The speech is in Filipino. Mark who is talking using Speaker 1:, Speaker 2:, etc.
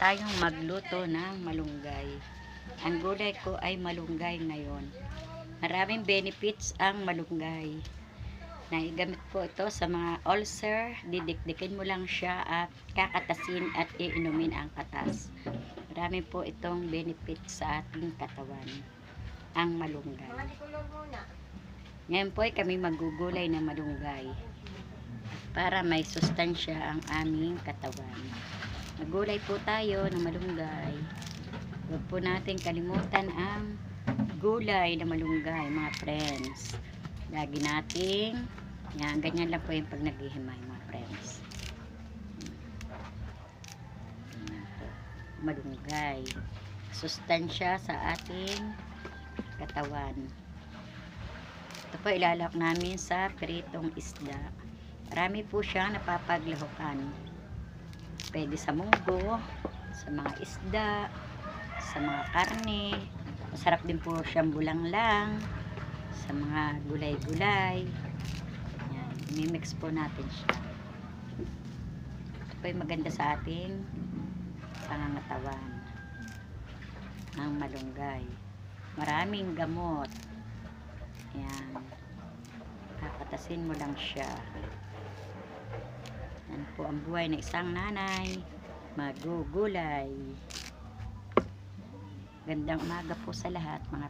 Speaker 1: tayong magluto ng malunggay. Ang gulay ko ay malunggay ngayon. Maraming benefits ang malunggay. Naigamit po ito sa mga ulcer. Didikdikin mo lang siya at kakatasin at iinumin ang katas. Marami po itong benefits sa ating katawan. Ang malunggay. Ngayon po ay kami magugulay ng malunggay para may sustansya ang aming katawan. Magulay po tayo ng malunggay. Huwag po natin kalimutan ang gulay na malunggay, mga friends. Lagi nating, yan, ganyan lang po yung pag naghihimay, mga friends. Malunggay. Sustansya sa ating katawan. Ito po ilalak namin sa pritong isda. Marami po siyang napapaglahukan. Pwede sa munggo, sa mga isda, sa mga karne. Masarap din po siyang bulang lang sa mga gulay-gulay. Yan, mimix po natin siya. Ito po maganda sa ating pangangatawan ng malunggay. Maraming gamot. Yan. Kakatasin mo lang siya. Po ang buhay ng isang nanay. Magugulay. Gandang umaga po sa lahat mga